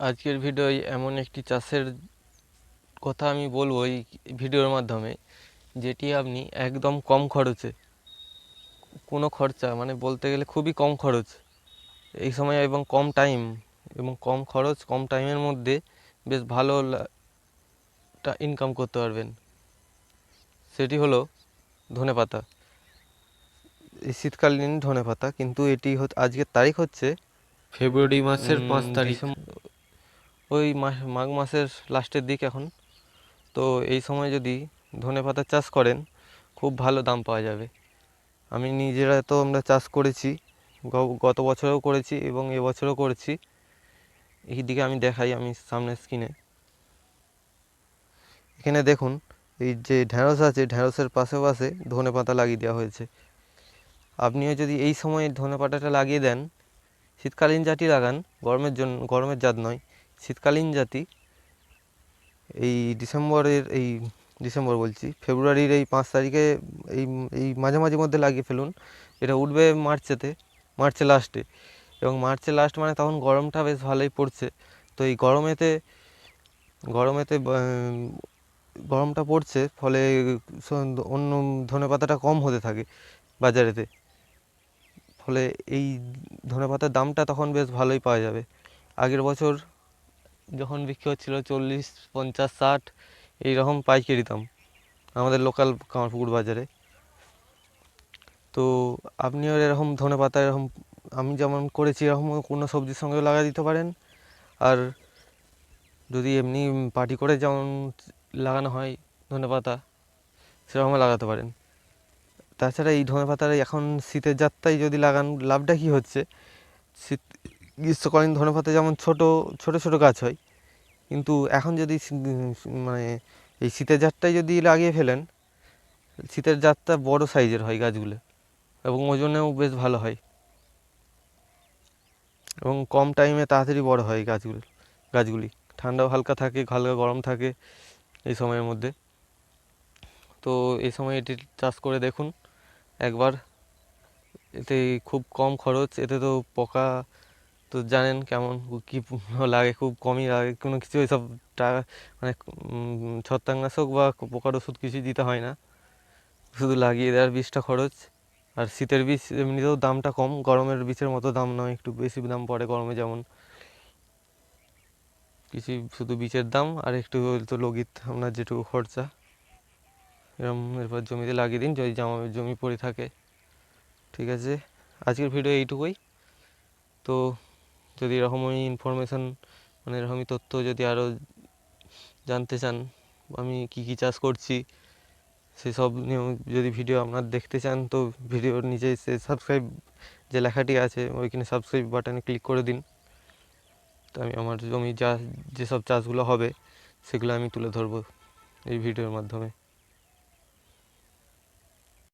আজকের ভিডিওয় এমন একটি চাষের কথা আমি বলব এই ভিডিওর মাধ্যমে যেটি আপনি একদম কম খরচে কোনো খরচা মানে বলতে গেলে খুবই কম খরচ এই সময় এবং কম টাইম এবং কম খরচ কম টাইমের মধ্যে বেশ ভালো ইনকাম করতে পারবেন। সেটি হলো ধনেপাতা এই শীতকালীন ধনেপাতা কিন্তু এটি আজকের তারিখ হচ্ছে ফেব্রুয়ারি মাসের পাঁচ তারিখ। ওই মাঘ মাসের লাস্টের দিক এখন। তো এই সময় যদি ধনে পাতার চাষ করেন, খুব ভালো দাম পাওয়া যাবে। আমি নিজেরা তো আমরা চাষ করেছি গত বছরেও করেছি এবং এবছরও করেছি। এই দিকে আমি দেখাই, আমি সামনের স্ক্রিনে এখানে দেখুন, এই যে ঢ্যাঁড়স আছে ঢ্যাঁড়সের পাশে পাশে ধনে পাতা লাগিয়ে দেওয়া হয়েছে। আপনিও যদি এই সময় ধনে পাতাটা লাগিয়ে দেন, শীতকালীন জাতি লাগান, গরমের জন্য গরমের জাত নয়। শীতকালীন জাতি। এই ডিসেম্বরের, এই ডিসেম্বর বলছি, ফেব্রুয়ারির এই পাঁচ তারিখে এই এই মাঝামাঝি মধ্যে লাগিয়ে ফেলুন। এটা উঠবে মার্চেতে, মার্চে লাস্টে এবং মার্চে লাস্ট মানে তখন গরমটা বেশ ভালোই পড়ছে। তো এই গরমেতে গরমেতে গরমটা পড়ছে, ফলে অন্য ধনেপাতাটা কম হতে থাকে বাজারেতে। ফলে এই ধনেপাতার দামটা তখন বেশ ভালোই পাওয়া যাবে। আগের বছর যখন বিক্রি হচ্ছিল চল্লিশ, পঞ্চাশ, ষাট, এইরকম পাইকারি দাম আমাদের লোকাল কামারপুকুর বাজারে। তো আপনিও এরকম ধনেপাতা এরকম, আমি যেমন করেছি এরকম কোনো সবজির সঙ্গেও লাগা দিতে পারেন। আর যদি এমনি পাটি করে যেমন লাগানো হয় ধনেপাতা সেরকমও লাগাতে পারেন। তাছাড়া এই ধনে ধনেপাতার এখন শীতের যাত্রায় যদি লাগান, লাভটা কী হচ্ছে? শীত গ্রীষ্মকালীন ধনেপাতা যেমন ছোট ছোট ছোট গাছ হয়, কিন্তু এখন যদি মানে এই শীতের জাতটাই যদি লাগিয়ে ফেলেন, শীতের জাতটা বড় সাইজের হয় গাছগুলো এবং ওজনেও বেশ ভালো হয় এবং কম টাইমে তাড়াতাড়ি বড় হয় গাছগুলো, গাছগুলি। ঠান্ডাও হালকা থাকে, হালকা গরম থাকে এই সময়ের মধ্যে। তো এই সময় এটি চাষ করে দেখুন, একবার এতে খুব কম খরচ, এতে তো পোকা তো জানেন কেমন কী লাগে, খুব কমই লাগে। কোনো কিছু এসব টাকা মানে ছত্রাকনাশক বা পোকার ওষুধ কিছুই দিতে হয় না। শুধু লাগিয়ে দেওয়ার বীজটা খরচ। আর শীতের বীজ এমনিতেও দামটা কম। গরমের বীজের মতো দাম নয়, একটু বেশি দাম পড়ে গরমে যেমন। কিছু শুধু বীজের দাম আর একটু তো লগিত আপনার যেটুকু খরচা। এরকম এরপর জমিতে লাগিয়ে দিন, যদি জামা জমি পড়ে থাকে। ঠিক আছে? আজকের ভিডিও এইটুকুই। তো যদি এরকমই ইনফরমেশান মানে এরকমই তথ্য যদি আরও জানতে চান, আমি কি কি চাষ করছি, সেসব নিয়েও যদি ভিডিও আপনার দেখতে চান, তো ভিডিওর নিচে সে সাবস্ক্রাইব যে লেখাটি আছে, ওইখানে সাবস্ক্রাইব বাটনে ক্লিক করে দিন। তো আমি আমার জমি যা, যেসব চাষগুলো হবে, সেগুলো আমি তুলে ধরবো এই ভিডিওর মাধ্যমে।